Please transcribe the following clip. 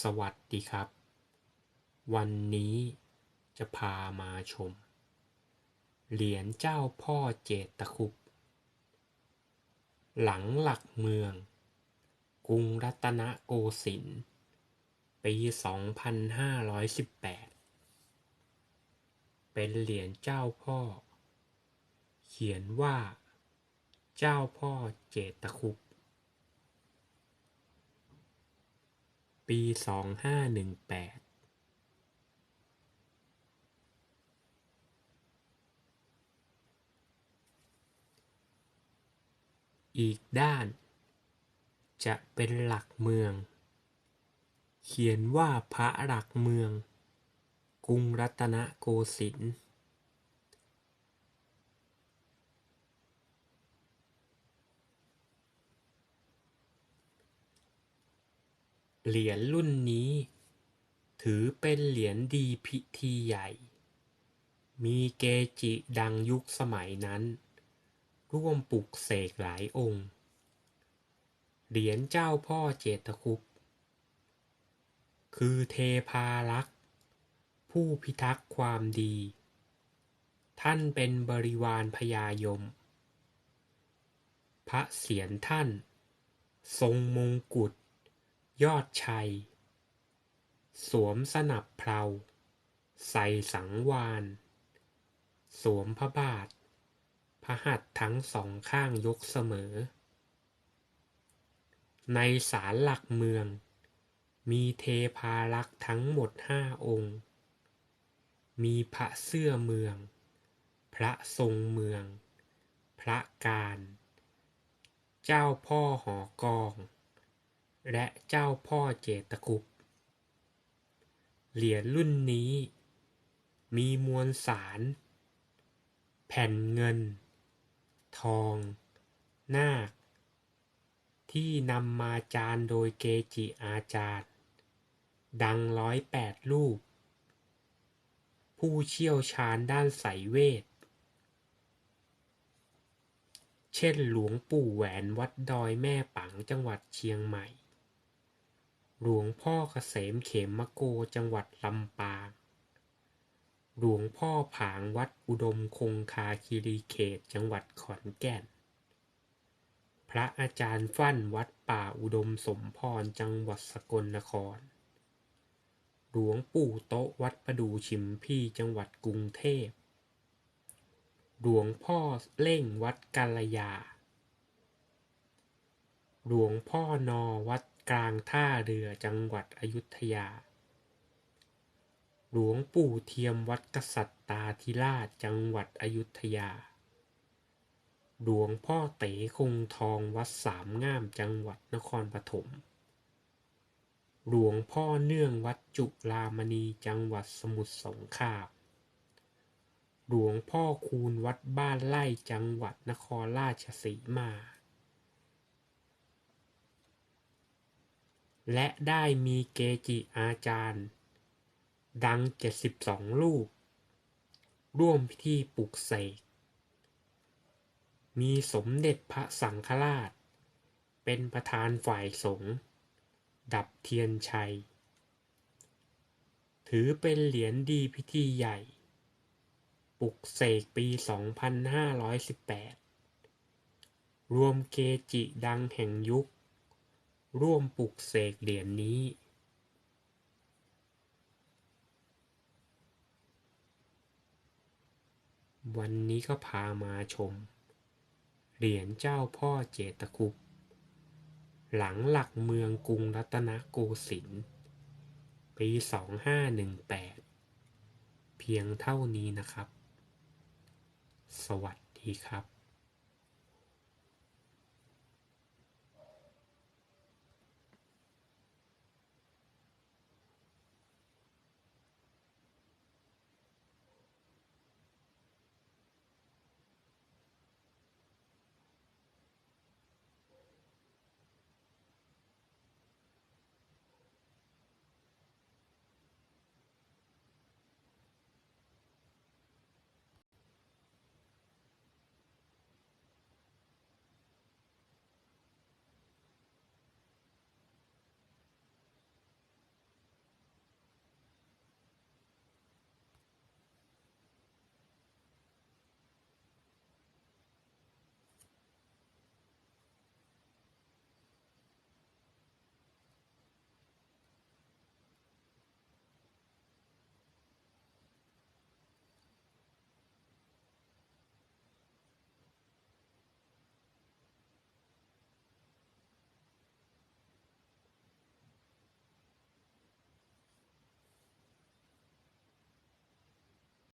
สวัสดีครับ วันนี้จะพามาชม เหรียญเจ้าพ่อเจตคุปหลังหลักเมือง กรุงรัตนโกสินทร์ปี 2518 เป็นเหรียญเจ้าพ่อ เขียนว่า เจ้าพ่อเจตคุ ปปี2518อีกด้าน จะเป็นหลักเมือง เขียนว่าพระหลักเมือง กรุงรัตนโกสินทร์ เหรียญรุ่นนี้ ถือเป็นเหรียญดีพิธีใหญ่ มีเกจิดังยุคสมัยนั้น ร่วมปลุกเสกหลายองค์ เหรียญเจ้าพ่อเจตคุปคือเทพารักษ์ ผู้พิทักษ์ความดี ท่านเป็นบริวารพญายม พระเศียรท่าน ทรงมงกุฎ ยอดชัย สวมสนับเพลา ใส่สังวาน สวมพระบาท พระหัตถ์ทั้งสองข้างยกเสมอ ในศาลหลักเมือง มีเทพารักษ์ทั้งหมดห้าองค์ มีพระเสื้อเมือง พระทรงเมือง พระการ เจ้าพ่อหอกอง และเจ้าพ่อเจตคุปเหรียญรุ่นนี้ มีมวลสาร แผ่นเงิน ทอง นาค ที่นำมาจานโดยเกจิอาจารย์ ดังร้อยแปดรูป ผู้เชี่ยวชาญด้านไสยเวท เช่นหลวงปู่แหวนวัดดอยแม่ปังจังหวัดเชียงใหม่ หลวงพ่อเกษมเขมมโกจังหวัดลำปาง หลวงพ่อผางวัดอุดมคงคาคีรีเขตจังหวัดขอนแก่น พระอาจารย์ฟั่นวัดป่าอุดมสมพรจังหวัดสกลนคร หลวงปู่โต๊ะวัดประดูชิมพี่จังหวัดกรุงเทพ หลวงพ่อเล่งวัดกาลยาหลวงพ่อนอวัด กลางท่าเรือจังหวัดอยุธยา หลวงปู่เทียมวัดกษัตริย์ตาธิราชจังหวัดอยุธยา หลวงพ่อเต๋คงทองวัดสามงามจังหวัดนครปฐม หลวงพ่อเนื่องวัดจุฬามณีจังหวัดสมุทรสงครามหลวงพ่อคูณวัดบ้านไร่จังหวัดนครราชสีมา และได้มีเกจิอาจารย์ ดัง 72 รูป ร่วมพิธีปลุกเสก มีสมเด็จพระสังฆราช เป็นประธานฝ่ายสงฆ์ดับเทียนชัย ถือเป็นเหรียญดีพิธีใหญ่ปลุกเสกปี 2518 รวมเกจิดังแห่งยุค ร่วมปลุกเสกเหรียญนี้ วันนี้ก็พามาชม เหรียญเจ้าพ่อเจตคุปหลังหลักเมืองกรุงรัตนโกสินทร์ปี 2518 เพียงเท่านี้นะครับ สวัสดีครับ